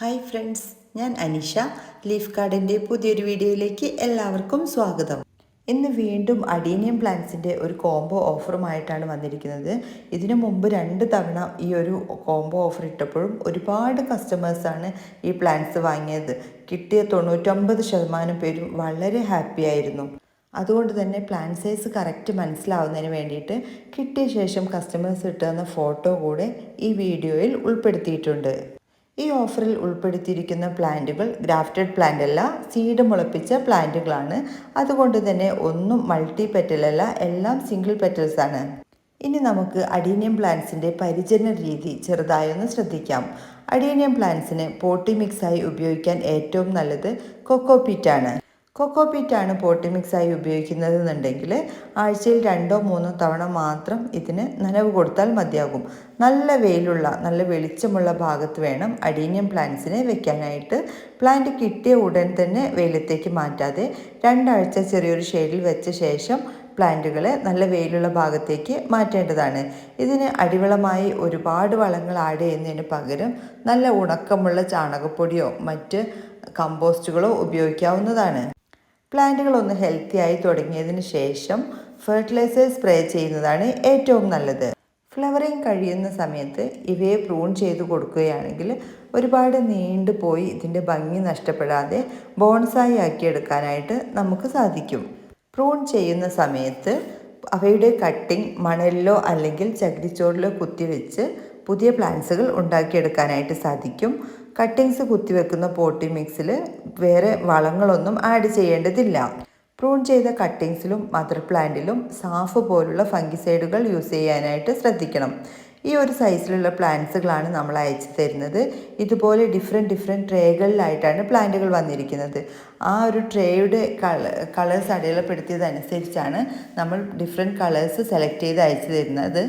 Hi friends ഞാൻ Anisha. Leaf കാർഡിന്റെ പുതിയൊരു വീഡിയോയിലേക്ക് എല്ലാവർക്കും സ്വാഗതം. ഇന്ന് വീണ്ടും അഡീനിയം പ്ലാന്റ്സിന്റെ ഒരു കോംബോ ഓഫറുമായിട്ടാണ് വന്നിരിക്കുന്നത്. ഇതിനു മുമ്പ് രണ്ട് തവണ ഈ ഒരു കോംബോ ഓഫർ ഇട്ടപ്പോഴും ഒരുപാട് കസ്റ്റമേഴ്സാണ് ഈ പ്ലാന്റ്സ് വാങ്ങിയത്. കിട്ടിയ തൊണ്ണൂറ്റൊമ്പത് ശതമാനം പേരും വളരെ ഹാപ്പി ആയിരുന്നു. അതുകൊണ്ട് തന്നെ പ്ലാൻ സൈസ് കറക്റ്റ് മനസ്സിലാവുന്നതിന് വേണ്ടിയിട്ട് കിട്ടിയ ശേഷം കസ്റ്റമേഴ്സ് ഇട്ടുതന്ന ഫോട്ടോ കൂടെ ഈ വീഡിയോയിൽ ഉൾപ്പെടുത്തിയിട്ടുണ്ട്. ഈ ഓഫറിൽ ഉൾപ്പെടുത്തിയിരിക്കുന്ന പ്ലാന്റുകൾ ഗ്രാഫ്റ്റഡ് പ്ലാന്റ് അല്ല സീഡ് മുളപ്പിച്ച പ്ലാന്റുകളാണ്. അതുകൊണ്ട് തന്നെ ഒന്നും മൾട്ടി പെറ്റലല്ല എല്ലാം സിംഗിൾ പെറ്റൽസ് ആണ് ഇനി നമുക്ക് അഡീനിയം പ്ലാന്റ്സിന്റെ പരിചരണ രീതി ചെറുതായൊന്ന് ശ്രദ്ധിക്കാം. അഡീനിയം പ്ലാന്റ്സിന് പോട്ടി മിക്സായി ഉപയോഗിക്കാൻ ഏറ്റവും നല്ലത് കൊക്കോപീറ്റ് ആണ് കൊക്കോപീറ്റാണ് പോട്ടി മിക്സായി ഉപയോഗിക്കുന്നതെന്നുണ്ടെങ്കിൽ ആഴ്ചയിൽ രണ്ടോ മൂന്നോ തവണ മാത്രം ഇതിന് നനവ് കൊടുത്താൽ മതിയാകും. നല്ല വെയിലുള്ള നല്ല വെളിച്ചമുള്ള ഭാഗത്ത് വേണം അഡീനിയം പ്ലാന്റ്സിനെ വെക്കാനായിട്ട്. പ്ലാന്റ് കിട്ടിയ ഉടൻ തന്നെ വെയിലത്തേക്ക് മാറ്റാതെ രണ്ടാഴ്ച ചെറിയൊരു ഷെയ്ഡിൽ വെച്ച ശേഷം പ്ലാന്റുകളെ നല്ല വെയിലുള്ള ഭാഗത്തേക്ക് മാറ്റേണ്ടതാണ്. ഇതിന് അടിവളമായി ഒരുപാട് വളങ്ങൾ ആഡ് ചെയ്യുന്നതിന് പകരം നല്ല ഉണക്കമുള്ള ചാണകപ്പൊടിയോ മറ്റ് കമ്പോസ്റ്റുകളോ ഉപയോഗിക്കാവുന്നതാണ്. പ്ലാന്റുകൾ ഒന്ന് ഹെൽത്തി ആയി തുടങ്ങിയതിന് ശേഷം ഫെർട്ടിലൈസർ സ്പ്രേ ചെയ്യുന്നതാണ് ഏറ്റവും നല്ലത്. ഫ്ലവറിങ് കഴിയുന്ന സമയത്ത് ഇവയെ പ്രൂൺ ചെയ്ത് കൊടുക്കുകയാണെങ്കിൽ ഒരുപാട് നീണ്ടു പോയി ഇതിന്റെ ഭംഗി നഷ്ടപ്പെടാതെ ബോൺസായി ആക്കിയെടുക്കാനായിട്ട് നമുക്ക് സാധിക്കും. പ്രൂൺ ചെയ്യുന്ന സമയത്ത് അവയുടെ കട്ടിംഗ് മണലിലോ അല്ലെങ്കിൽ ചകിരിച്ചോറിലോ കുത്തിവെച്ച് പുതിയ പ്ലാന്റ്സുകൾ ഉണ്ടാക്കിയെടുക്കാനായിട്ട് സാധിക്കും. കട്ടിങ്സ് കുത്തിവെക്കുന്ന പോട്ടി മിക്സിൽ വേറെ വളങ്ങളൊന്നും ആഡ് ചെയ്യേണ്ടതില്ല. പ്രൂൺ ചെയ്ത കട്ടിങ്സിലും മദർ പ്ലാന്റിലും സാഫ് പോലുള്ള ഫംഗിസൈഡുകൾ യൂസ് ചെയ്യാനായിട്ട് ശ്രദ്ധിക്കണം. ഈ ഒരു സൈസിലുള്ള പ്ലാന്റ്സുകളാണ് നമ്മൾ അയച്ചു തരുന്നത്. ഇതുപോലെ ഡിഫറെന്റ് ഡിഫറെന്റ് ട്രേകളിലായിട്ടാണ് പ്ലാന്റുകൾ വന്നിരിക്കുന്നത്. ആ ഒരു ട്രേയുടെ കള കളേഴ്സ് അടയാളപ്പെടുത്തിയതനുസരിച്ചാണ് നമ്മൾ ഡിഫറെന്റ് കളേഴ്സ് സെലക്ട് ചെയ്ത് അയച്ചു തരുന്നത്.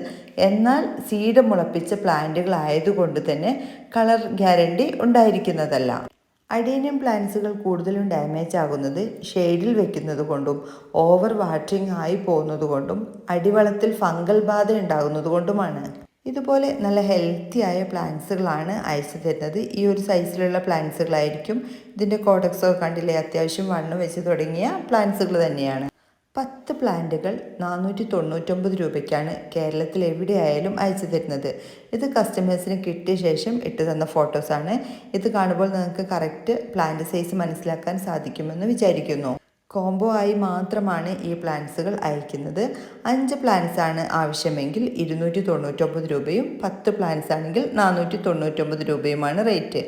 എന്നാൽ സീഡ് മുളപ്പിച്ച പ്ലാന്റുകളായതുകൊണ്ട് തന്നെ കളർ ഗ്യാരണ്ടി ഉണ്ടായിരിക്കുന്നതല്ല. അഡീനിയം പ്ലാന്റ്സുകൾ കൂടുതലും ഡാമേജ് ആകുന്നത് ഷെയ്ഡിൽ വെക്കുന്നത് കൊണ്ടും ഓവർ വാട്ടറിങ് ആയി പോകുന്നത് കൊണ്ടും അടിവളത്തിൽ ഫംഗൽ ബാധ ഉണ്ടാകുന്നത് കൊണ്ടുമാണ്. ഇതുപോലെ നല്ല ഹെൽത്തി ആയ പ്ലാന്റ്സുകളാണ് അയച്ചു തരുന്നത്. ഈ ഒരു സൈസിലുള്ള പ്ലാന്റ്സുകളായിരിക്കും ഇതിന്റെ കോഡക്സൊക്കെ കണ്ടില്ലേ? അത്യാവശ്യം വണ്ണം വെച്ച് തുടങ്ങിയ പ്ലാന്റ്സുകൾ തന്നെയാണ്. പത്ത് പ്ലാന്റുകൾ നാനൂറ്റി തൊണ്ണൂറ്റൊമ്പത് രൂപയ്ക്കാണ് കേരളത്തിൽ എവിടെയായാലും അയച്ചു തരുന്നത്. ഇത് കസ്റ്റമേഴ്സിന് കിട്ടിയ ശേഷം ഇട്ട് തന്ന ഫോട്ടോസാണ് ഇത് കാണുമ്പോൾ നിങ്ങൾക്ക് കറക്റ്റ് പ്ലാന്റ് സൈസ് മനസ്സിലാക്കാൻ സാധിക്കുമെന്ന് വിചാരിക്കുന്നു. കോംബോ ആയി മാത്രമാണ് ഈ പ്ലാൻസുകൾ അയക്കുന്നത്. അഞ്ച് പ്ലാൻസ് ആണ് ആവശ്യമെങ്കിൽ ഇരുന്നൂറ്റി തൊണ്ണൂറ്റൊമ്പത് രൂപയും പത്ത് പ്ലാൻസ് ആണെങ്കിൽ നാനൂറ്റി തൊണ്ണൂറ്റൊമ്പത് രൂപയുമാണ് റേറ്റ്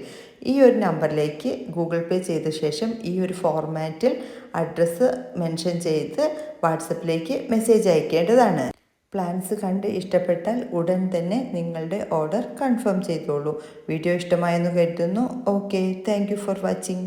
ഈ ഒരു നമ്പറിലേക്ക് ഗൂഗിൾ പേ ചെയ്ത ശേഷം ഈ ഒരു ഫോർമാറ്റിൽ അഡ്രസ്സ് മെൻഷൻ ചെയ്ത് വാട്സപ്പിലേക്ക് മെസ്സേജ് അയക്കേണ്ടതാണ്. പ്ലാൻസ് കണ്ട് ഇഷ്ടപ്പെട്ടാൽ ഉടൻ തന്നെ നിങ്ങളുടെ ഓർഡർ കൺഫേം ചെയ്തോളൂ. വീഡിയോ ഇഷ്ടമായെന്ന് കരുതുന്നു. Okay thank for watching